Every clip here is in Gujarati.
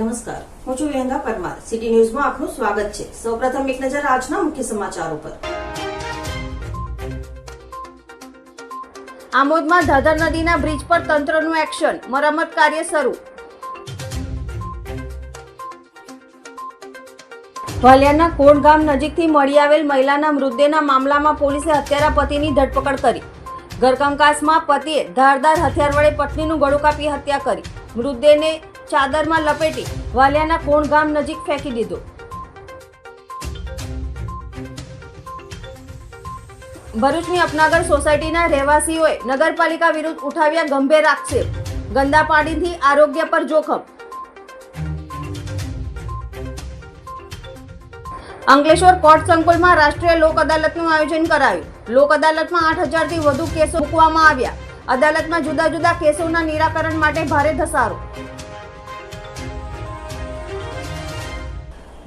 નમસ્કાર. હું છું વિહંગા પરમાર. સિટી ન્યૂઝમાં આપનું સ્વાગત છે. સૌપ્રથમ એક નજર આજના મુખ્ય સમાચારો પર. આમોદમાં ધાધર નદીના બ્રિજ પર તંત્રનું એક્શન. મરમ્મત કાર્ય શરૂ. વાલિયાના કોટ ગામ નજીકથી મળી આવેલ મહિલાના મૃતદેહના મામલામાં પોલીસે હત્યારા પતિની ધરપકડ કરી. ઘરકંકાસમાં પતિએ ધારદાર હથિયાર વડે પત્નીનું ગળું કાપી હત્યા કરી. મૃતદેહને ચાદરમાં લપેટી વાલિયાના કોણ ગામ નજીક ફેંકી દીધો. ભરૂચની અપનાગર સોસાયટીના રહેવાસીઓએ નગરપાલિકા વિરુદ્ધ ઉઠાવ્યા ગંભીર આક્ષેપ. ગંદા પાણીથી આરોગ્ય પર જોખમ. અંકલેશ્વર કોર્ટ સંકુલમાં રાષ્ટ્રીય લોક અદાલતનું આયોજન કરાયું. લોક અદાલતમાં આઠ હજારથી વધુ કેસો મૂકવામાં આવ્યા. અદાલતમાં જુદા જુદા કેસોના નિરાકરણ માટે ભારે ધસારો.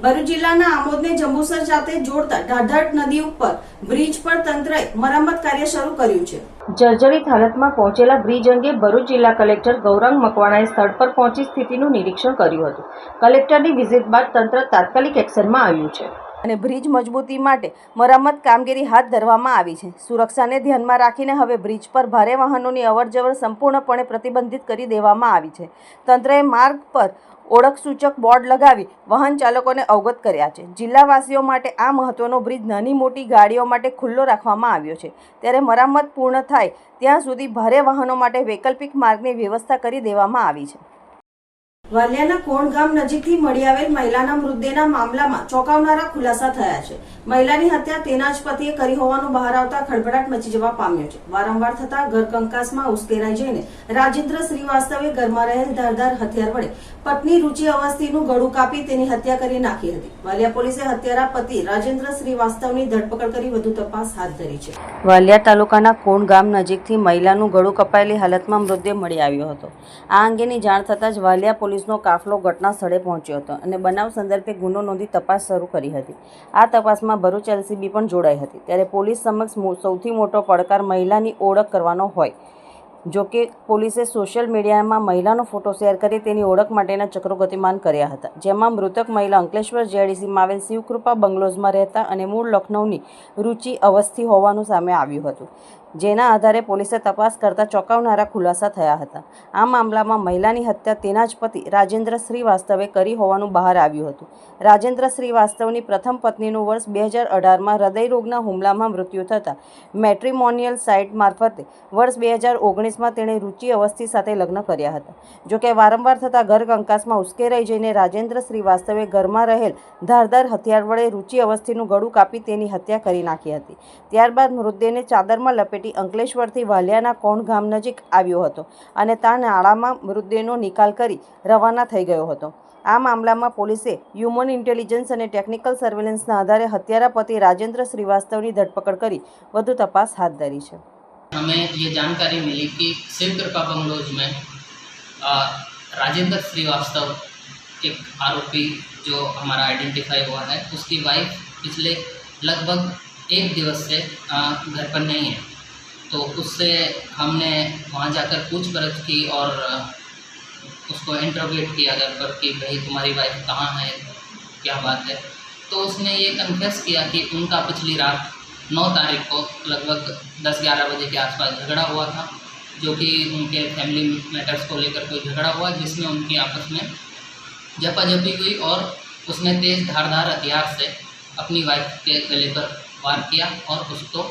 ભરૂચ જિલ્લાના આમોદને જંબુસર સાથે જોડતા ઢાઢાટ નદી ઉપર બ્રિજ પર તંત્રએ મરામત કાર્ય શરૂ કર્યું છે. જર્જરિત હાલતમાં પહોંચેલા બ્રિજ અંગે ભરૂચ જિલ્લા કલેક્ટર ગૌરંગ મકવાણાએ સ્થળ પર પહોંચી સ્થિતિનું નિરીક્ષણ કર્યું હતું. કલેક્ટરની વિઝિટ બાદ તંત્ર તાત્કાલિક એક્શનમાં આવ્યું છે. અને બ્રિજ મજબૂતી માટે મરામત કામગીરી હાથ ધરવામાં આવી છે. સુરક્ષાને ધ્યાનમાં રાખીને હવે બ્રિજ પર ભારે વાહનોની અવરજવર સંપૂર્ણપણે પ્રતિબંધિત કરી દેવામાં આવી છે. તંત્રએ માર્ગ પર ઓળખ સૂચક બોર્ડ લગાવી વાહન ચાલકોને અવગત કર્યા છે. જિલ્લાવાસીઓ માટે આ મહત્વનો બ્રિજ નાની મોટી ગાડીઓ માટે ખુલ્લો રાખવામાં આવ્યો છે. ત્યારે મરામત પૂર્ણ થાય ત્યાં સુધી ભારે વાહનો માટે વૈકલ્પિક માર્ગની વ્યવસ્થા કરી દેવામાં આવી છે. વાલિયાના કોણ ગામ નજીકથી મળી આવેલ મહિલાના મૃતદેહના મામલામાં ચોંકાવનારા ખુલાસા થયા છે. મહિલાની હત્યા તેના જ પતિએ કરી હોવાનું બહાર આવતા ખળભળાટ મચી જવા પામ્યો છે. વારંવાર થતા ઘર કંકાસમાં ઉશ્કેરાઈ જઈને રાજેન્દ્ર શ્રીવાસ્તવે ઘરમાં રહેલ ધારદાર હથિયાર વડે પત્ની રુચિ અવસ્થીનું ગળું કાપી તેની હત્યા કરી નાખી હતી. વાલિયા પોલીસે હત્યારા પતિ રાજેન્દ્ર શ્રીવાસ્તવની ધરપકડ કરી વધુ તપાસ હાથ ધરી છે. વાલિયા તાલુકાના કોણ ગામ નજીકથી મહિલાનું ગળું કપાયેલી હાલતમાં મૃતદેહ મળી આવ્યો હતો. આ અંગેની જાણ થતાં જ વાલિયા પોલીસનો કાફલો ઘટના સ્થળે પહોંચ્યો હતો અને બનાવ સંદર્ભે ગુનો નોંધી તપાસ શરૂ કરી હતી. આ તપાસમાં ભરૂચ એલસીબી પણ જોડાઈ હતી. ત્યારે પોલીસ સમક્ષ સૌથી મોટો પડકાર મહિલાની ઓળખ કરવાનો હોય. જો કે પોલીસે સોશિયલ મીડિયામાં મહિલાનો ફોટો શેર કરી તેની ઓળખ માટેના ચક્રો ગતિમાન કર્યા હતા. જેમાં મૃતક મહિલા અંકલેશ્વર જેડીસીમાં આવેલ શિવકૃપા બંગલોઝમાં રહેતા અને મૂળ લખનૌની રુચિ અવસ્થી હોવાનું સામે આવ્યું હતું. જેના આધારે પોલીસે તપાસ કરતા ચોંકાવનારા ખુલાસા થયા હતા. આ મામલામાં મહિલાની હત્યા તેના જ પતિ રાજેન્દ્ર શ્રીવાસ્તવે કરી હોવાનું બહાર આવ્યું હતું. રાજેન્દ્ર શ્રીવાસ્તવની પ્રથમ પત્નીનું વર્ષ બે હજાર અઢારમાં હૃદયરોગના હુમલામાં મૃત્યુ થતાં મેટ્રિમોનિયલ સાઇટ મારફતે વર્ષ બે હજાર ઓગણીસમાં તેણે રુચિ અવસ્થી સાથે લગ્ન કર્યા હતા. જોકે વારંવાર થતા ઘર કંકાસમાં ઉશ્કેરાઈ જઈને રાજેન્દ્ર શ્રીવાસ્તવે ઘરમાં રહેલ ધારદાર હથિયાર વડે રુચિ અવસ્થીનું ગળું કાપી તેની હત્યા કરી નાખી હતી. ત્યારબાદ મૃતદેહને ચાદરમાં લપેટી અંકલેશ્વરથી વાલિયાના કોણ ગામ નજીક આવ્યો હતો અને તા નાળામાં મૃતદેહનો નિકાલ કરી રવાના થઈ ગયો હતો આ મામલામાં પોલીસે હ્યુમન ઇન્ટેલિજન્સ અને ટેકનિકલ સર્વેલન્સના આધારે હત્યારા પતિ રાજેન્દ્ર શ્રીવાસ્તવની ધરપકડ કરી વધુ તપાસ હાથ ધરી છે हमें ये जानकारी मिली कि शिव कृपा बंगलोज में अ, राजेंद्र श्रीवास्तव एक आरोपी जो हमारा आइडेंटिफाई हुआ है उसकी वाइफ पिछले लगभग एक दिवस से अ, घर पर नहीं है तो उससे हमने वहाँ जाकर पूछपरछ की और उसको इंटरोगेट किया पर कि भाई तुम्हारी वाइफ कहाँ है, क्या बात है। तो उसने ये कन्फेस किया कि उनका पिछली रात नौ तारीख को लगभग दस ग्यारह बजे के आसपास झगड़ा हुआ था, जो कि उनके फैमिली मैटर्स को लेकर कोई झगड़ा हुआ, जिसमें उनकी आपस में झपाझपी हुई और उसने तेज़ धारदार हथियार से अपनी वाइफ के गले पर वार किया और उसको,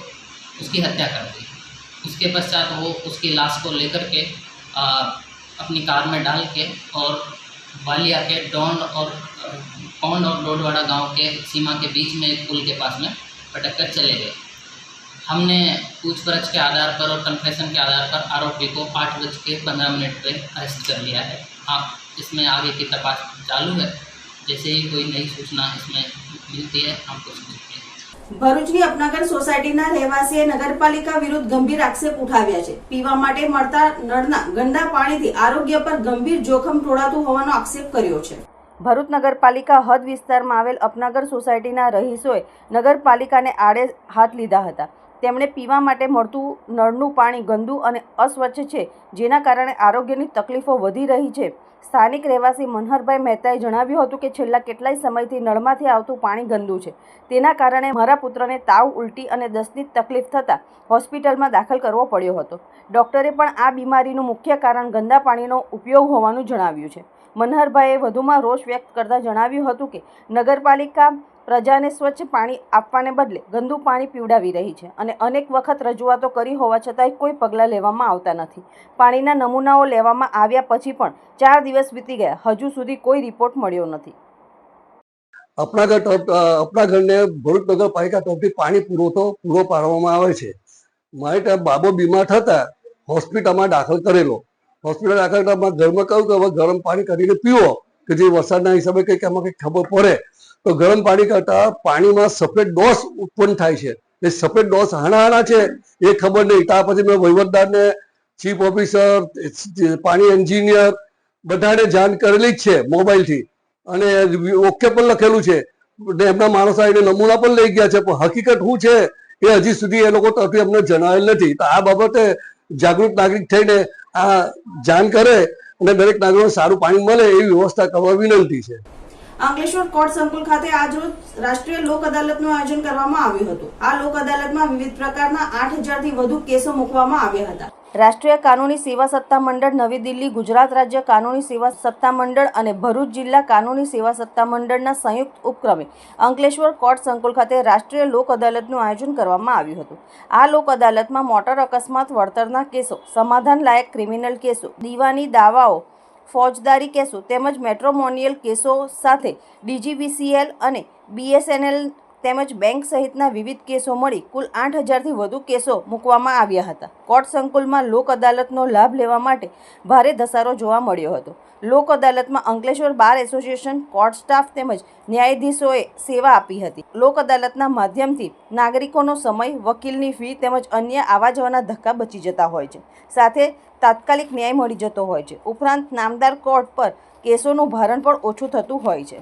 उसकी हत्या कर दी। उसके पश्चात वो उसकी लाश को लेकर के आ, अपनी कार में डाल के और वालिया के डोंड और पौंड और डोडवाड़ा गाँव के सीमा के बीच में एक पुल के पास में पटक कर चले गए। हमने पूछपरछ के आधार पर और कन्फेशन के आधार पर आरोपी को आठ बज के पंद्रह मिनट पर अरेस्ट कर लिया है। हाँ इसमें आगे की तपास चालू है। जैसे ही कोई नई सूचना इसमें मिलती है हमको सूचित हैं ભરૂચની અપનાગર સોસાયટીના રહેવાસીએ નગરપાલિકા વિરુદ્ધ ગંભીર આક્ષેપ ઉઠાવ્યા છે. પીવા માટે મળતા નળના ગંદા પાણીથી આરોગ્ય પર ગંભીર જોખમ ટોળાતું હોવાનો આક્ષેપ કર્યો છે. ભરૂચ નગરપાલિકા હદ વિસ્તારમાં આવેલ અપનગર સોસાયટીના રહીશોએ નગરપાલિકાને આડે હાથ લીધા હતા. તેમણે પીવા માટે મળતું નળનું પાણી ગંદુ અને અસ્વચ્છ છે, જેના કારણે આરોગ્યની તકલીફો વધી રહી છે. સ્થાનિક રહેવાસી મનહરભાઈ મહેતાએ જણાવ્યું હતું કે છેલ્લા કેટલાય સમયથી નળમાંથી આવતું પાણી ગંદુ છે. તેના કારણે મારા પુત્રને તાવ ઉલટી અને દસની તકલીફ થતાં હોસ્પિટલમાં દાખલ કરવો પડ્યો હતો. ડૉક્ટરે પણ આ બીમારીનું મુખ્ય કારણ ગંદા પાણીનો ઉપયોગ હોવાનું જણાવ્યું છે. મનહરભાઈએ વધુમાં રોષ વ્યક્ત કરતાં જણાવ્યું હતું કે નગરપાલિકા પ્રજાને સ્વચ્છ પાણી આપવાને બદલે ગંદુ પાણી પીવડાવી રહી છે અને અનેક વખત રજૂઆતો કરી હોવા છતાંય કોઈ પગલાં લેવામાં આવતા નથી. પાણીના નમૂનાઓ લેવામાં આવ્યા પછી પણ ચાર દિવસ વીતી ગયા. હજુ સુધી કોઈ રિપોર્ટ મળ્યો નથી. અપનાગઢ ઘર તરફ અ, આપણા ઘરને ભરૂચ નગરપાલિકા તરફથી પાણી પુરવઠો પૂરો પાડવામાં આવે છે. મારે ત્યાં બાબો બીમાર થતા હોસ્પિટલમાં દાખલ કરેલો. હોસ્પિટલ દાખલ કરતા મારા ઘરમાં કહ્યું કે હવે ગરમ પાણી કરીને પીવો કે જે વરસાદના હિસાબે કંઈક એમાં કંઈક ખબર પડે. તો ગરમ પાણી કરતા પાણીમાં સફેદ ડોસ ઉત્પન્ન થાય છે. એ સફેદ ડોસ હાણા હાણા છે, એ ખબર નહીં. ત્યાર પછી મેં વહીવટદારને ચીફ ઓફિસર પાણી એન્જિનિયર બધાને જાણ કરેલી જ છે મોબાઈલથી અને ઓકે પણ લખેલું છે. એમના માણસો આવીને નમૂના પણ લઈ ગયા છે. પણ હકીકત શું છે? એ હજી સુધી એ લોકો તરફથી અમને જણાવેલ નથી. તો આ બાબતે જાગૃત નાગરિક થઈને આ જાણ કરે અને દરેક નાગરિકોને સારું પાણી મળે એવી વ્યવસ્થા કરવા વિનંતી છે. અંકલેશ્વર કોર્ટ સંકુલ ખાતે આજરોજ રાષ્ટ્રીય લોક અદાલતનું આયોજન કરવામાં આવ્યું હતું. આ લોક અદાલતમાં વિવિધ પ્રકારના આઠ હજારથી વધુ કેસો મૂકવામાં આવ્યા હતા. રાષ્ટ્રીય કાનૂની સેવા સત્તા મંડળ નવી દિલ્હી, ગુજરાત રાજ્ય કાનૂની સેવા સત્તા મંડળ અને ભરૂચ જિલ્લા કાનૂની સેવા સત્તા મંડળના સંયુક્ત ઉપક્રમે અંકલેશ્વર કોર્ટ સંકુલ ખાતે રાષ્ટ્રીય લોક અદાલતનું આયોજન કરવામાં આવ્યું હતું. આ લોક અદાલતમાં મોટર અકસ્માત, વળતરના કેસો સમાધાનલાયક ક્રિમિનલ કેસો, દીવાની દાવાઓ ફોજદારી કેસો તેમજ મેટ્રોમોનિયલ કેસો સાથે ડીજીવીસીએલ અને બીએસએનએલ તેમજ બેંક સહિતના વિવિધ કેસો મળી કુલ આઠ હજારથી વધુ કેસો મૂકવામાં આવ્યા હતા. કોર્ટ સંકુલમાં લોક અદાલતનો લાભ લેવા માટે ભારે ધસારો જોવા મળ્યો હતો. લોક અદાલતમાં Ankleshwar bar association court staff તેમજ ન્યાયાધીશોએ સેવા આપી હતી. લોક અદાલતના માધ્યમથી નાગરિકોનો સમય, વકીલની ફી તેમજ અન્ય આવા જવાના ધક્કા બચી જતા હોય છે. સાથે તાત્કાલિક ન્યાય મળી જતો હોય છે. ઉપરાંત નામદાર કોર્ટ પર કેસોનું ભારણ પણ ઓછું થતું હોય છે.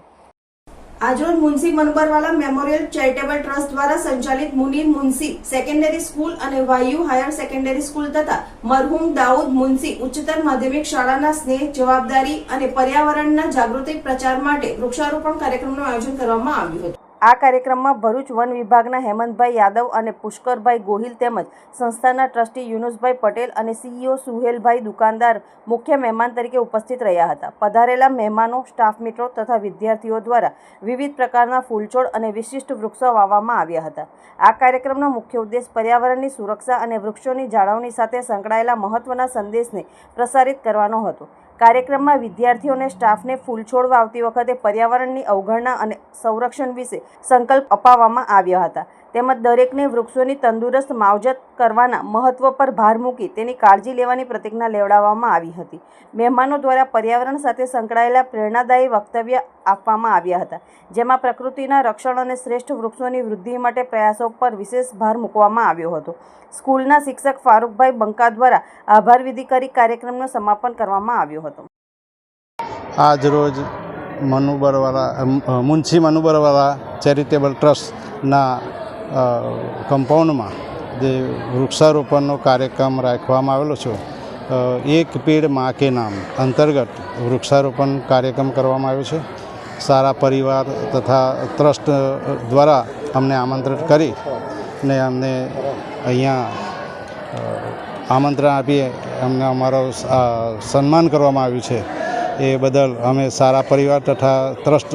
આજરોજ Munshi Manbarwala memorial charitable trust દ્વારા સંચાલિત મુનીર મુનસી સેકન્ડરી સ્કૂલ અને વાયુ હાયર સેકન્ડરી સ્કૂલ તથા મરહુમ દાઉદ મુનસી ઉચ્ચતર માધ્યમિક શાળાના સ્નેહ, જવાબદારી અને પર્યાવરણના જાગૃતિ પ્રચાર માટે વૃક્ષારોપણ કાર્યક્રમનું આયોજન કરવામાં આવ્યું હતું. આ કાર્યક્રમમાં ભરૂચ વન વિભાગના હેમંતભાઈ યાદવ અને પુષ્કરભાઈ ગોહિલ તેમજ સંસ્થાના ટ્રસ્ટી યુનુસભાઈ પટેલ અને સીઈઓ સુહેલભાઈ દુકાનદાર મુખ્ય મહેમાન તરીકે ઉપસ્થિત રહ્યા હતા. પધારેલા મહેમાનો, સ્ટાફ મિત્રો તથા વિદ્યાર્થીઓ દ્વારા વિવિધ પ્રકારના ફૂલછોડ અને વિશિષ્ટ વૃક્ષો વાવવામાં આવ્યા હતા. આ કાર્યક્રમનો મુખ્ય ઉદ્દેશ પર્યાવરણની સુરક્ષા અને વૃક્ષોની જાળવણી સાથે સંકળાયેલા મહત્વના સંદેશને પ્રસારિત કરવાનો હતો. કાર્યક્રમમાં વિદ્યાર્થીઓ અને સ્ટાફને ફૂલછોડ વાવતી વખતે પર્યાવરણની અવગણના અને સંરક્ષણ વિશે સંકલ્પ અપાવવામાં આવ્યા હતા. તેમજ દરેકને વૃક્ષોની તંદુરસ્ત માવજત કરવાના મહત્વ પર ભાર મૂકી તેની કાળજી લેવાની પ્રતિજ્ઞા લેવડાવવામાં આવી હતી. મહેમાનો દ્વારા પર્યાવરણ સાથે સંકળાયેલા પ્રેરણાદાયી વક્તવ્ય આપવામાં આવ્યા હતા, જેમાં પ્રકૃતિના રક્ષણ અને શ્રેષ્ઠ વૃક્ષોની વૃદ્ધિ માટે પ્રયાસો પર વિશેષ ભાર મૂકવામાં આવ્યો હતો. સ્કૂલના શિક્ષક ફારૂકભાઈ બંકા દ્વારા આભાર વિધિ કરી કાર્યક્રમનું સમાપન કરવામાં આવ્યો હતો. આજરોજ મનુબરવાળા મુનશી મનુબરવાળા ચેરિટેબલ ટ્રસ્ટના કમ્પાઉન્ડમાં જે વૃક્ષારોપણનો કાર્યક્રમ રાખવામાં આવેલો છે એક પેડ મા કે નામ અંતર્ગત વૃક્ષારોપણ કાર્યક્રમ કરવામાં આવ્યો છે. સારા પરિવાર તથા ટ્રસ્ટ દ્વારા અમને આમંત્રિત કરી ને અમને અહીંયા આમંત્રણ આપીએ, અમને અમારો સન્માન કરવામાં આવ્યું છે. એ બદલ અમે સારા પરિવાર તથા ટ્રસ્ટ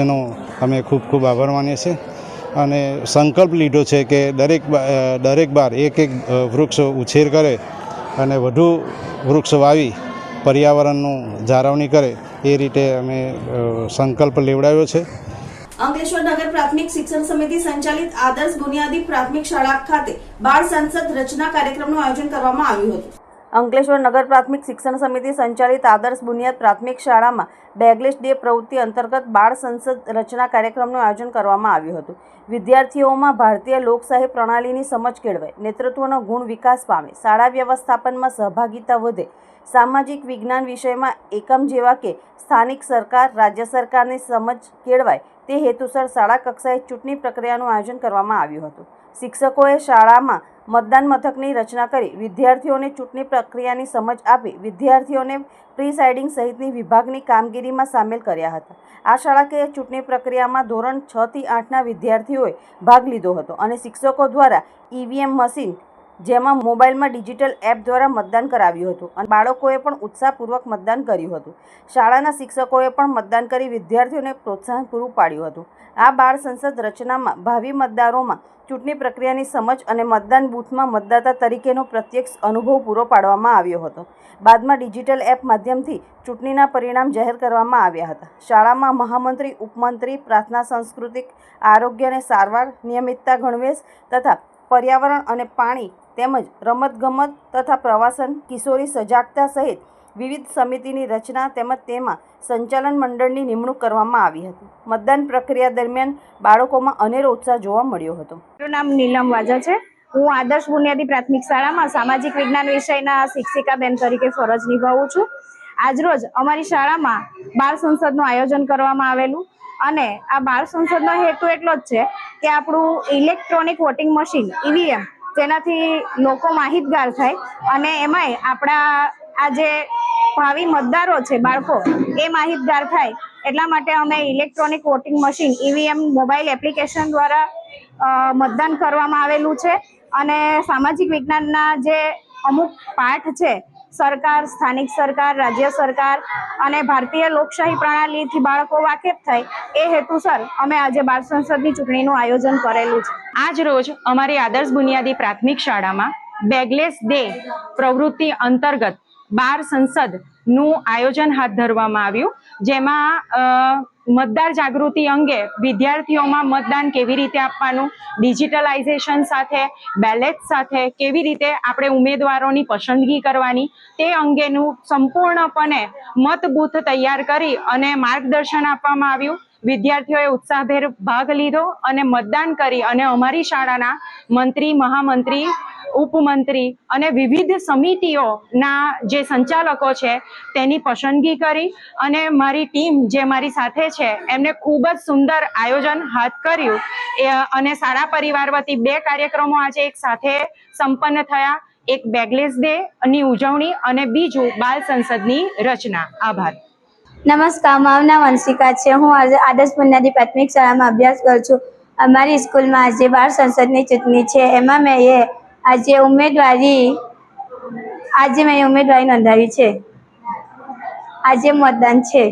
એનો અમે ખૂબ ખૂબ આભાર માનીએ છીએ. અને સંકલ્પ લીધો છે કે દરેક દરેક બાર એક એક વૃક્ષ ઉછેર કરે અને વધુ વૃક્ષ વાવી, પર્યાવરણનું જાળવણી કરે, એ રીતે અમે સંકલ્પ લેવડાવ્યો છે. અંકલેશ્વર નગર પ્રાથમિક શિક્ષણ સમિતિ સંચાલિત આદર્શ બુનિયાદી પ્રાથમિક શાળા ખાતે બાળ સંસદ રચના કાર્યક્રમનું આયોજન કરવામાં આવ્યું હતું. અંકલેશ્વર નગર પ્રાથમિક શિક્ષણ સમિતિ સંચાલિત આદર્શ બુનિયાદ પ્રાથમિક શાળામાં બેગલેસ ડે પ્રવૃત્તિ અંતર્ગત બાળ સંસદ રચના કાર્યક્રમનું આયોજન કરવામાં આવ્યું હતું. વિદ્યાર્થીઓમાં ભારતીય લોકશાહી પ્રણાલીની સમજ કેળવાય, નેતૃત્વનો ગુણ વિકાસ પામે, શાળા વ્યવસ્થાપનમાં સહભાગિતા વધે, સામાજિક વિજ્ઞાન વિષયમાં એકમ જેવા કે સ્થાનિક સરકાર, રાજ્ય સરકારની સમજ કેળવાય તે હેતુસર શાળા કક્ષાએ ચૂંટણી પ્રક્રિયાનું આયોજન કરવામાં આવ્યું હતું. શિક્ષકોએ શાળામાં મતદાન મથકની રચના કરી વિદ્યાર્થીઓને ચૂંટણી પ્રક્રિયાની સમજ આપી વિદ્યાર્થીઓને પ્રિસાઇડિંગ સહિતની વિભાગની કામગીરીમાં સામેલ કર્યા હતા. આ શાળાકીય ચૂંટણી પ્રક્રિયામાં ધોરણ છથી આઠના વિદ્યાર્થીઓએ ભાગ લીધો હતો અને શિક્ષકો દ્વારા ઈવીએમ મશીન જેમાં મોબાઈલમાં ડિજિટલ એપ દ્વારા મતદાન કરાવ્યું હતું અને બાળકોએ પણ ઉત્સાહપૂર્વક મતદાન કર્યું હતું. શાળાના શિક્ષકોએ પણ મતદાન કરી વિદ્યાર્થીઓને પ્રોત્સાહન પૂરું પાડ્યું હતું. આ બાળ સંસદ રચનામાં ભાવિ મતદારોમાં ચૂંટણી પ્રક્રિયાની સમજ અને મતદાન બૂથમાં મતદાતા તરીકેનો પ્રત્યક્ષ અનુભવ પૂરો પાડવામાં આવ્યો હતો. બાદમાં ડિજિટલ એપ માધ્યમથી ચૂંટણીના પરિણામ જાહેર કરવામાં આવ્યા હતા. શાળામાં મહામંત્રી, ઉપમંત્રી, પ્રાર્થના સાંસ્કૃતિક, આરોગ્ય અને સારવાર નિયમિતતા ગણવેશ તથા પર્યાવરણ અને પાણી તેમજ રમતગમત તથા પ્રવાસન, કિશોરી સજાગતા સહિત વિવિધ સમિતિની રચના તેમજ તેમાં સંચાલન મંડળની નિમણૂક કરવામાં આવી હતી. મતદાન પ્રક્રિયા દરમિયાન બાળકોમાં અનેરો ઉત્સાહ જોવા મળ્યો હતો. મારું નામ નીલમ વાજા છે. હું આદર્શ બુનિયાદી પ્રાથમિક શાળામાં સામાજિક વિજ્ઞાન વિષયના શિક્ષિકા બેન તરીકે ફરજ નિભાવું છું. આજરોજ અમારી શાળામાં બાળ સંસદનું આયોજન કરવામાં આવેલું અને આ બાળ સંસદનો હેતુ એટલો જ છે કે આપણું ઇલેક્ટ્રોનિક વોટિંગ મશીન ઈવીએમ જેનાથી લોકો માહિતગાર થાય. અને એમાંય આપણા આ જે ભાવિ મતદારો છે, બાળકો, એ માહિતગાર થાય. એટલા માટે અમે electronic voting machine, EVM, mobile application દ્વારા મતદાન કરવામાં આવેલું છે. અને સામાજિક વિજ્ઞાનના જે અમુક પાઠ છે સરકાર, સ્થાનિક સરકાર, રાજ્ય સરકાર અને ભારતીય લોકશાહી પ્રણાલીથી બાળકો વાકેફ થાય એ હેતુસર અમે આજે બાળ સંસદની ચૂંટણીનું આયોજન કરેલું છે. આજ રોજ અમારી આદર્શ બુનિયાદી પ્રાથમિક શાળામાં બેગલેસ ડે પ્રવૃત્તિ અંતર્ગત બાર સંસદનું આયોજન હાથ ધરવામાં આવ્યું. જેમાં મતદાર જાગૃતિ અંગે વિદ્યાર્થીઓમાં મતદાન કેવી રીતે આપવાનું ડિજિટલાઇઝેશન સાથે બેલેટ સાથે કેવી રીતે આપણે ઉમેદવારોની પસંદગી કરવાની, તે અંગેનું સંપૂર્ણપણે મત બૂથ તૈયાર કરી અને માર્ગદર્શન આપવામાં આવ્યું. વિદ્યાર્થીઓએ ઉત્સાહભેર ભાગ લીધો અને મતદાન કરી અને અમારી શાળાના મંત્રી, મહામંત્રી, ઉપમંત્રી અને વિવિધ સમિતિઓના જે સંચાલકો છે તેની પસંદગી કરી અને મારી ટીમ જે મારી સાથે છે, એમને ખૂબ જ સુંદર આયોજન હાથ કર્યું. અને શાળા પરિવાર વતી બે કાર્યક્રમો આજે એક સાથે સંપન્ન થયા. એક બેગલેસ ડે ની ઉજવણી અને બીજું બાલ સંસદની રચના. આભાર. નમસ્કાર, મારું નામ અંશિકા છે. હું આજે આદર્શ બુનિયાદી પ્રાથમિક શાળામાં અભ્યાસ કરું છું. અમારી સ્કૂલમાં આજે બાળ સંસદની ચૂંટણી છે. એમાં મેં એ આજે ઉમેદવારી, આજે મેં ઉમેદવારી નોંધાવી છે. આજે મતદાન છે.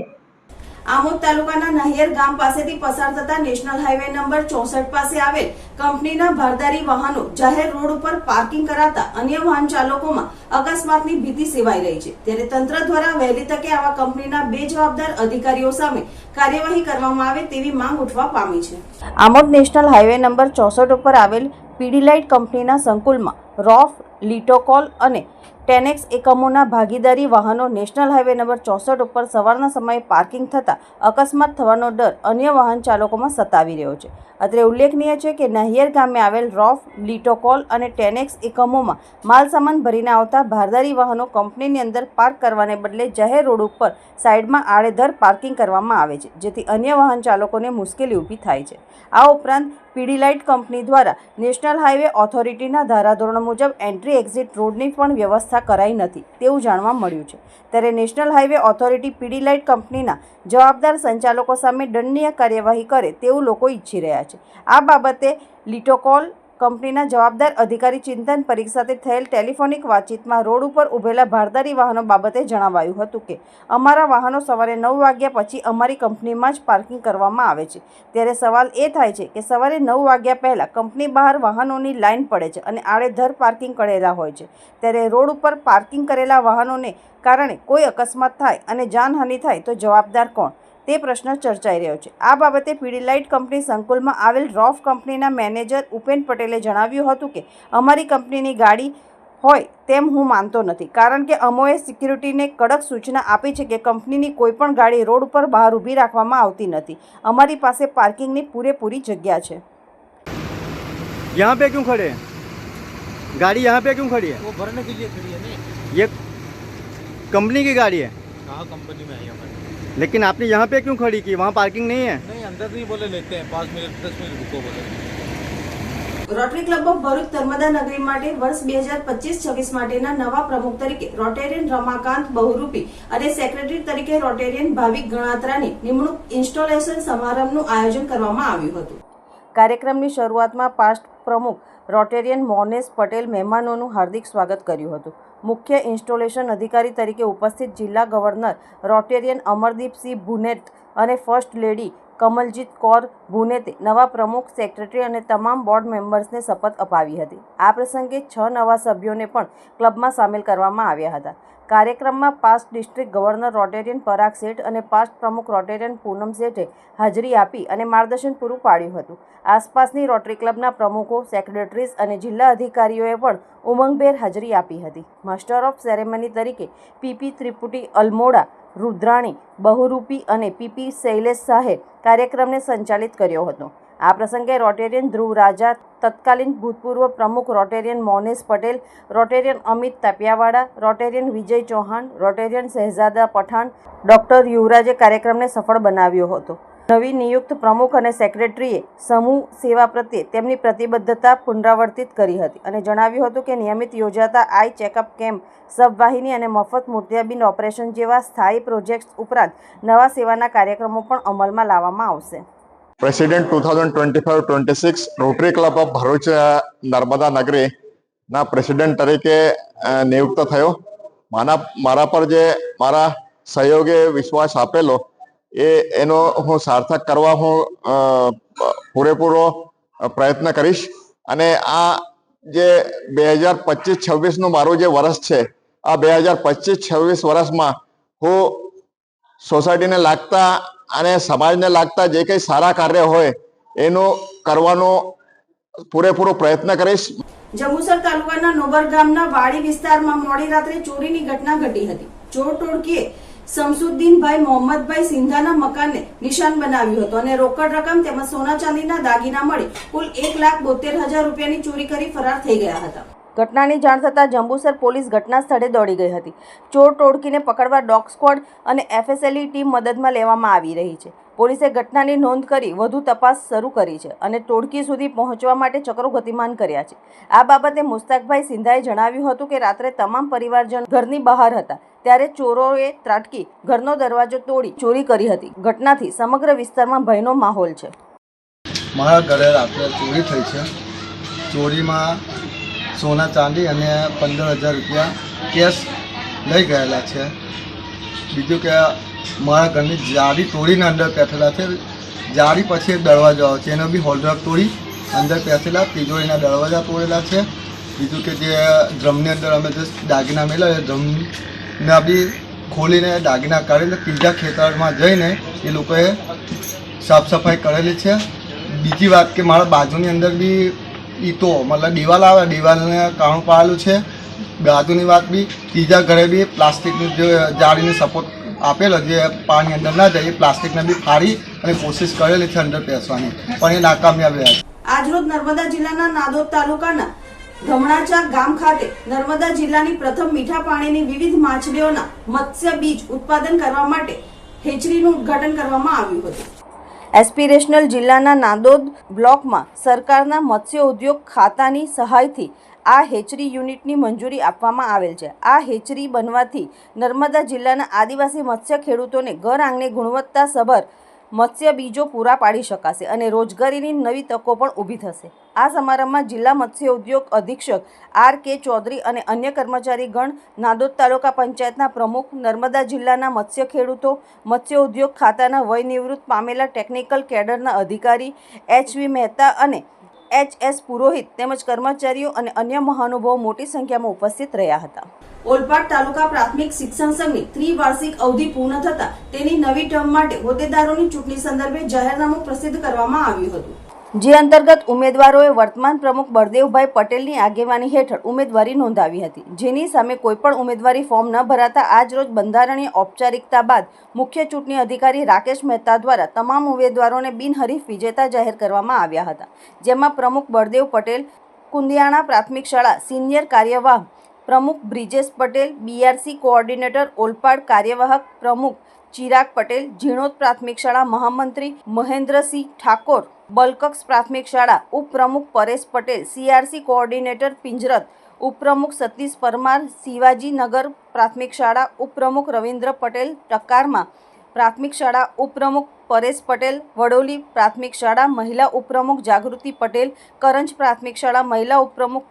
આમોદ તાલુકાના નહિયર ગામ પાસેથી પસાર થતા નેશનલ હાઈવે નંબર ચોસઠ પાસે આવેલ કંપનીના ભારદારી વાહનો જાહેર રોડ ઉપર પાર્કિંગ કરાતા અન્ય વાહન ચાલકોમાં અકસ્માતની ભીતિ સેવાઈ રહી છે. ત્યારે તંત્ર દ્વારા વહેલી તકે આવા કંપનીના બે જવાબદાર અધિકારીઓ સામે કાર્યવાહી કરવામાં આવે તેવી માંગ ઉઠવા પામી છે. આમોદ નેશનલ હાઈવે નંબર ચોસઠ ઉપર આવેલ પીડીલાઇટ કંપનીના સંકુલમાં રોફ, લિટોકોલ અને ટેનેક્સ એકમોના ભાગીદારી વાહનો નેશનલ હાઈવે નંબર ચોસઠ ઉપર સવારના સમયે પાર્કિંગ થતાં અકસ્માત થવાનો ડર અન્ય વાહન ચાલકોમાં સતાવી રહ્યો છે. અત્રે ઉલ્લેખનીય છે કે નહિયર ગામે આવેલ રોફ, લિટોકોલ અને ટેનેક્સ એકમોમાં માલસામાન ભરીને આવતા ભારદારી વાહનો કંપનીની અંદર પાર્ક કરવાને બદલે જાહેર રોડ ઉપર સાઈડમાં આડેધર પાર્કિંગ કરવામાં આવે છે, જેથી અન્ય વાહન ચાલકોને મુશ્કેલી ઊભી થાય છે. આ ઉપરાંત પીડીલાઇટ કંપની દ્વારા નેશનલ હાઈવે ઓથોરિટીના ધારાધોરણ મુજબ એન્ટ્રી એક્ઝિટ રોડની પણ વ્યવસ્થા કરાઈ નથી, તેવું જાણવા મળ્યું છે. ત્યારે નેશનલ હાઈવે ઓથોરિટી પીડીલાઇટ કંપનીના જવાબદાર સંચાલકો સામે દંડનીય કાર્યવાહી કરે તેવું લોકો ઈચ્છી રહ્યા છે. આ બાબતે લિટોકોલ કંપનીના જવાબદાર અધિકારી ચિંતન પરીખ સાથે થયેલ ટેલિફોનિક વાતચીતમાં રોડ ઉપર ઊભેલા ભારદારી વાહનો બાબતે જણાવાયું હતું કે, અમારા વાહનો સવારે નવ વાગ્યા પછી અમારી કંપનીમાં જ પાર્કિંગ કરવામાં આવે છે. ત્યારે સવાલ એ થાય છે કે સવારે નવ વાગ્યા પહેલાં કંપની બહાર વાહનોની લાઇન પડે છે અને આડેધર પાર્કિંગ કરેલા હોય છે. ત્યારે રોડ ઉપર પાર્કિંગ કરેલા વાહનોને કારણે કોઈ અકસ્માત થાય અને જાનહાનિ થાય તો જવાબદાર કોણ? તે પ્રશ્ન ચર્ચાઈ રહ્યો છે આ બાબતે પીડીલાઇટ કંપની સંકુલમાં આવેલ રોફ કંપનીના મેનેજર ઉપેન પટેલે જણાવ્યું હતું કે અમારી કંપનીની ગાડી હોય તેમ હું માનતો નથી કારણ કે અમોએ સિક્યુરિટીને કડક સૂચના આપી છે કે કંપનીની કોઈ પણ ગાડી રોડ ઉપર બહાર ઊભી રાખવામાં આવતી નથી અમારી પાસે પાર્કિંગની પૂરેપૂરી જગ્યા છે यहाँ पे क्यों खड़े हैं गाड़ी यहाँ पे क्यों खड़ी है वो भरने के लिए खड़ी है नहीं ये कंपनी की गाड़ी है कहाँ कंपनी में है हमारे लेकिन आपने यहाँ पे क्यों खड़ी की वहाँ पार्किंग नहीं है नहीं अंदर नहीं बोले लेते हैं पाँच मिनट दस मिनट रुको बोले rotary club of Bharuch Narmada Nagari માટે વર્ષ બે હજાર પચીસ છવ્વીસ માટેના નવા પ્રમુખ તરીકે રોટેરિયન રમાકાંત બહુરૂપી અને સેક્રેટરી તરીકે રોટેરિયન ભાવિક ગણાત્રાની નિમણૂક ઇન્સ્ટોલેશન સમારંભનું આયોજન કરવામાં આવ્યું હતું કાર્યક્રમની શરૂઆતમાં પાસ્ટ પ્રમુખ રોટેરિયન મોનેશ પટેલ મહેમાનોનું હાર્દિક સ્વાગત કર્યું હતું મુખ્ય ઇન્સ્ટોલેશન અધિકારી તરીકે ઉપસ્થિત જિલ્લા ગવર્નર રોટેરિયન અમરદીપસિંહ ભુનેટ અને ફર્સ્ટ લેડી કમલજીત કૌર ભુનેતે નવા પ્રમુખ, સેક્રેટરી અને તમામ બોર્ડ મેમ્બર્સને શપથ અપાવી હતી. આ પ્રસંગે છ નવા સભ્યોને પણ ક્લબમાં સામેલ કરવામાં આવ્યા હતા. કાર્યક્રમમાં past district governor Rotarian Parag Sheth અને પાસ્ટ પ્રમુખ રોટેરિયન પૂનમ શેઠે હાજરી આપી અને માર્ગદર્શન પૂરું પાડ્યું હતું. આસપાસની રોટરી ક્લબના પ્રમુખો સેક્રેટરીઝ અને જિલ્લા અધિકારીઓએ પણ ઉમંગભેર હાજરી આપી હતી. માસ્ટર ઓફ સેરેમની તરીકે પીપી ત્રિપુટી અલમોડા રુદ્રાણી બહુરૂપી અને પીપી શૈલેષ શાહે કાર્યક્રમને સંચાલિત કર્યો હતો. આ પ્રસંગે રોટેરિયન ધ્રુવ રાજા, તત્કાલીન ભૂતપૂર્વ પ્રમુખ Rotarian Monesh Patel, Rotarian Amit Tapiyawada, Rotarian Vijay Chauhan, Rotarian Shahezada Pathan, doctor યુવરાજે કાર્યક્રમને સફળ બનાવ્યો હતો. નવી નિયુક્ત પ્રમુખ અને સેક્રેટરીએ સમૂહ સેવા પ્રત્યે તેમની પ્રતિબદ્ધતા પુનરાવર્તિત કરી હતી અને જણાવ્યું હતું કે નિયમિત યોજાતા આઈ ચેકઅપ કેમ્પ, સબવાહિની અને મફત મોતિયાબિંદ ઓપરેશન જેવા સ્થાયી પ્રોજેક્ટ્સ ઉપરાંત નવા સેવાના કાર્યક્રમો પણ અમલમાં લાવવામાં આવશે. President two thousand twenty five twenty six Rotary club of Bharuch Narmada Nagri ના પ્રેસિડેન્ટ તરીકે નિયુક્ત થયો. મારા મારા પર જે મારા સહયોગે વિશ્વાસ આપેલો, એ, એનો હું સાર્થક કરવા હું પૂરેપૂરો પ્રયત્ન કરીશ. અને આ જે બે હજાર પચીસ છવ્વીસનું મારું જે વર્ષ છે, આ બે હજાર પચીસ છવ્વીસ વર્ષમાં હું સોસાયટીને લાગતા અને સમાજને લાગતા જે કંઈ સારા કાર્ય હોય, એનો કરવાનો પૂરેપૂરો પ્રયત્ન કરીશ. જંબુસર તાલુકાના નોબર ગામના વાડી વિસ્તારમાં મોડી રાત્રે ચોરીની ઘટના ઘટી હતી. ચોર ટોળકીએ શમસુદ્દીનભાઈ, મોહમ્મદભાઈ સિંધાના મકાનને નિશાન બનાવ્યું હતું અને રોકડ રકમ તેમજ સોના ચાંદીના દાગીના મળી કુલ એક લાખ બોતેર હજાર રૂપિયાની ચોરી કરી ફરાર થઈ ગયા હતા. ઘટનાની જાણ થતાં જંબુસર પોલીસ ઘટના સ્થળે દોડી ગઈ હતી. ચોર ટોળકીને પકડવા ડોગ સ્ક્વોડ અને એફએસએલની ટીમ મદદમાં લેવામાં આવી રહી છે. પોલીસે ઘટનાની નોંધ કરી વધુ તપાસ શરૂ કરી છે અને ટોળકી સુધી પહોંચવા માટે ચક્રો ગતિમાન કર્યા છે. આ બાબતે મુસ્તાકભાઈ સિંધાએ જણાવ્યું હતું કે રાત્રે તમામ પરિવારજન ઘરની બહાર હતા, ત્યારે ચોરોએ ત્રાટકી, ઘરનો દરવાજો તોડી ચોરી કરી હતી. ઘટનાથી સમગ્ર વિસ્તારમાં ભયનો માહોલ છે. મારા ઘરે રાત્રે ચોરી થઈ છે. ચોરીમાં સોના ચાંદી અને પંદર હજાર રૂપિયા કેશ લઈ ગયેલા છે. બીજું કે મારા ઘરની જાળી તોડીને અંદર બેઠેલા છે. જાળી પછી દરવાજો આવે છે. એનો બી હોલ્ડર તોડી અંદર બેસેલા એના દરવાજા તોડેલા છે. બીજું કે જે ડ્રમની અંદર અમે જે દાગીના મેળવ્યા ડ્રમના બી ખોલીને દાગીના કાઢીને ત્રીજા ખેતરમાં જઈને એ લોકોએ સાફ સફાઈ કરેલી છે. બીજી વાત કે મારા બાજુની અંદર બી ઈંટો મતલબ દિવાલ આવે, દિવાલને કાણું પાડેલું છે. બાજુની વાત બી, ત્રીજા ઘરે બી પ્લાસ્ટિકની જે જાળીને સપોર્ટ આપેલો, જે પાણી અંદર ના જાય, એ પ્લાસ્ટિકને બી ફાડી અને કોશિશ કરેલી છે અંદર પેસવાની પણ એ નાકામયાબ રહ્યા છે. આજરોજ નર્મદા જિલ્લાના નાદોદ તાલુકાના ધમણાચા ગામ ખાતે નર્મદા જિલ્લાની પ્રથમ મીઠા પાણીની વિવિધ માછલીઓના મત્સ્ય બીજ ઉત્પાદન કરવા માટે હેચરીનું ઉદ્ઘાટન કરવામાં આવ્યું હતું. એસ્પિરેશનલ જિલ્લાના નાંદોદ બ્લોકમાં સરકારના મત્સ્ય ઉદ્યોગ ખાતાની સહાયથી આ હેચરી યુનિટની મંજૂરી આપવામાં આવેલ છે. આ હેચરી બનવાથી નર્મદા જિલ્લાના આદિવાસી મત્સ્ય ખેડૂતોને ઘર આંગણે ગુણવત્તાસભર મત્સ્ય બીજો પૂરા પાડી શકાશે અને રોજગારીની નવી તકો પણ ઊભી થશે. આ સમારંભમાં જિલ્લા મત્સ્ય ઉદ્યોગ અધિક્ષક આર કે ચૌધરી અને અન્ય કર્મચારીગણ નાદોદ તાલુકા પંચાયતના પ્રમુખ, નર્મદા જિલ્લાના મત્સ્ય ખેડૂતો, મત્સ્ય ઉદ્યોગ ખાતાના વય નિવૃત્ત પામેલા ટેકનિકલ કેડરના અધિકારી એચવી મહેતા અને એચ એસ પુરોહિત તેમજ કર્મચારીઓ અને અન્ય મહાનુભાવો મોટી સંખ્યામાં ઉપસ્થિત રહ્યા હતા. ઓલપાડ તાલુકા પ્રાથમિક શિક્ષણ સંઘની ત્રિવાર્ષિક અવધિ પૂર્ણ થતા તેની નવી ટર્મ માટે હોદ્દેદારોની ચૂંટણી સંદર્ભે જાહેરનામું પ્રસિદ્ધ કરવામાં આવ્યું હતું. જે અંતર્ગત ઉમેદવારોએ વર્તમાન પ્રમુખ બળદેવભાઈ પટેલની આગેવાની હેઠળ ઉમેદવારી નોંધાવી હતી. જેની સામે કોઈપણ ઉમેદવારી ફોર્મ ન ભરાતા આજરોજ બંધારણીય ઔપચારિકતા બાદ મુખ્ય ચૂંટણી અધિકારી રાકેશ મહેતા દ્વારા તમામ ઉમેદવારોને બિનહરીફ વિજેતા જાહેર કરવામાં આવ્યા હતા. જેમાં પ્રમુખ બળદેવ પટેલ, કુંદિયાણા પ્રાથમિક શાળા સિનિયર કાર્યવાહ પ્રમુખ બ્રિજેશ પટેલ બીઆરસી કોઓર્ડિનેટર ઓલપાડ કાર્યવાહક પ્રમુખ ચિરાગ પટેલ, ઝીણોદ પ્રાથમિક શાળા મહામંત્રી મહેન્દ્રસિંહ ઠાકોર, બલકક્ષ પ્રાથમિક શાળા ઉપપ્રમુખ પરેશ પટેલ, સીઆરસી કોઓર્ડિનેટર પિંજરત, ઉપપ્રમુખ સતીશ પરમાર, શિવાજીનગર પ્રાથમિક શાળા ઉપપ્રમુખ રવિન્દ્ર પટેલ ટકારમાં પ્રાથમિક શાળા ઉપપ્રમુખ પરેશ પટેલ, વડોલી પ્રાથમિક શાળા મહિલા ઉપપ્રમુખ જાગૃતિ પટેલ, કરંજ પ્રાથમિક શાળા મહિલા ઉપપ્રમુખ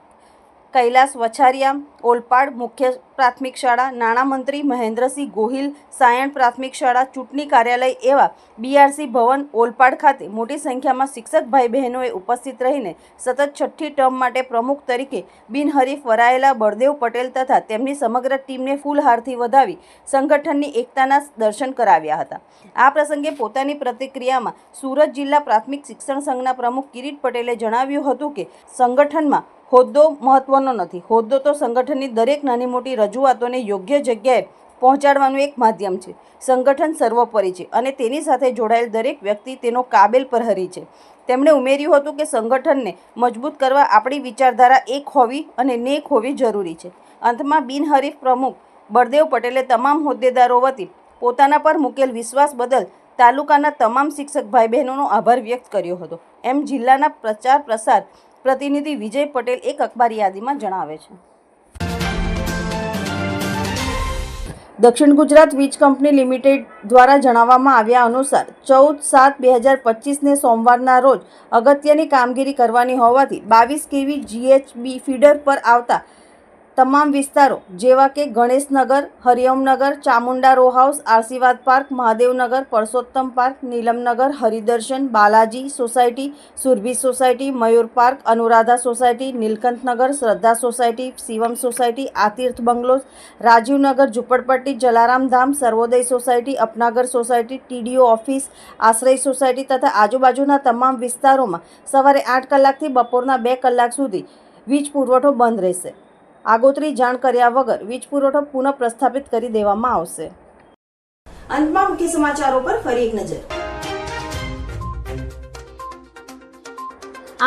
કૈલાસ વછારિયા, ઓલપાડ મુખ્ય પ્રાથમિક શાળા, નાણામંત્રી મહેન્દ્રસિંહ ગોહિલ, સાયણ પ્રાથમિક શાળા, ચૂંટણી કાર્યાલય એવા બીઆરસી ભવન, ઓલપાડ ખાતે મોટી સંખ્યામાં શિક્ષક ભાઈ બહેનોએ ઉપસ્થિત રહીને સતત છઠ્ઠી ટર્મ માટે પ્રમુખ તરીકે બિનહરીફ વરાયેલા બળદેવ પટેલ તથા તેમની સમગ્ર ટીમને ફૂલહારથી વધાવી સંગઠનની એકતાના દર્શન કરાવ્યા હતા. આ પ્રસંગે પોતાની પ્રતિક્રિયામાં સુરત જિલ્લા પ્રાથમિક શિક્ષણ સંઘના પ્રમુખ કિરીટ પટેલે જણાવ્યું હતું કે સંગઠનમાં હોદ્દો મહત્વનો નથી. હોદ્દો તો સંગઠનની દરેક નાની મોટી રજૂઆતોને યોગ્ય જગ્યાએ પહોંચાડવાનું એક માધ્યમ છે. સંગઠન સર્વોપરી છે અને તેની સાથે જોડાયેલ દરેક વ્યક્તિ તેનો કાબેલ પ્રહરી છે. તેમણે ઉમેર્યું હતું કે સંગઠનને મજબૂત કરવા આપણી વિચારધારા એક હોવી અને નેક હોવી જરૂરી છે. અંતમાં બિનહરીફ પ્રમુખ બળદેવ પટેલે તમામ હોદ્દેદારો વતી પોતાના પર મૂકેલ વિશ્વાસ બદલ તાલુકાના તમામ શિક્ષક ભાઈ બહેનોનો આભાર વ્યક્ત કર્યો હતો. એમ જિલ્લાના પ્રચાર પ્રસાર પ્રતિનિધિ વિજય પટેલ એક અખબારી યાદીમાં જણાવે છે. દક્ષિણ ગુજરાત વીજ કંપની લિમિટેડ દ્વારા જણાવવામાં આવ્યા અનુસાર ચૌદ સાત બે હજાર પચીસને સોમવારના રોજ અગત્યની કામગીરી કરવાની હોવાથી બાવીસ કેવી જીએચબી ફીડર પર આવતા તમામ વિસ્તારો, જેવા કે Ganeshnagar, Hariomnagar, Chamunda row house, Ashirwad park, Mahadevnagar, Parsottam park, Neelamnagar, Haridarshan, Balaji society, Surabhi society, Mayur park, Anuradha society, Neelkanthnagar, Shraddha society, Shivam society, Atirth bungalows Rajivnagar ઝુંપડપટ્ટી, Jalaram Dham, Sarvoday society, Apnagar society, TDO office, Ashray society તથા આજુબાજુના તમામ વિસ્તારોમાં સવારે આઠ કલાકથી બપોરના બે કલાક સુધી વીજ પુરવઠો બંધ રહેશે. આગોતરી જાણ કર્યા વગર વીજ પુરવઠો પુનઃ પ્રસ્થાપિત કરી દેવામાં આવશે. અંતમાં મુખ્ય સમાચારો પર ફરી એક નજર.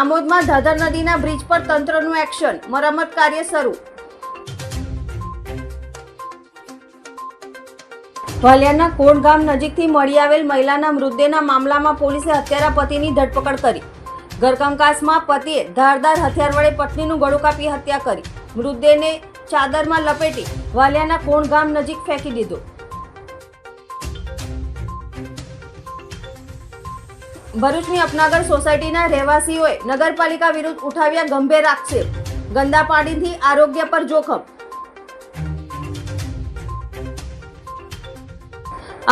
આમોદમાં ધાધર નદીના બ્રિજ પર તંત્રનું એક્શન મરામત કાર્ય શરૂ. વાલિયાના કોટ ગામ નજીકથી મળી આવેલ મહિલાના મૃતદેહના મામલામાં પોલીસે હત્યારા પતિની ધરપકડ કરી. ઘરકામકાજમાં પતિએ ધારદાર હથિયાર વડે પત્નીનું ગળું કાપી હત્યા કરી. મૃતદેહને ચાદરમાં લપેટી વાલિયાના કોણ ગામ નજીક ફેંકી દીધો. ભરૂચની અપનાગર સોસાયટીના રહેવાસીઓએ નગરપાલિકા વિરુદ્ધ ઉઠાવ્યા ગંભીર આક્ષેપ. ગંદા પાણીથી આરોગ્ય પર જોખમ.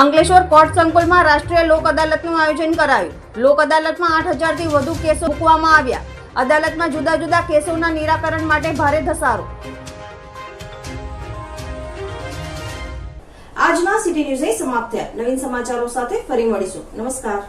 અંકલેશ્વર કોર્ટ સંકુલમાં રાષ્ટ્રીય લોક અદાલતનું આયોજન કરાયું. લોક અદાલતમાં આઠ હજારથી વધુ કેસો મૂકવામાં આવ્યા. અદાલતમાં જુદા જુદા કેસોના નિરાકરણ માટે ભારે ધસારો. આજના સિટી ન્યૂઝ સમાપ્ત થયા. નવીન સમાચારો સાથે ફરી મળીશું. નમસ્કાર.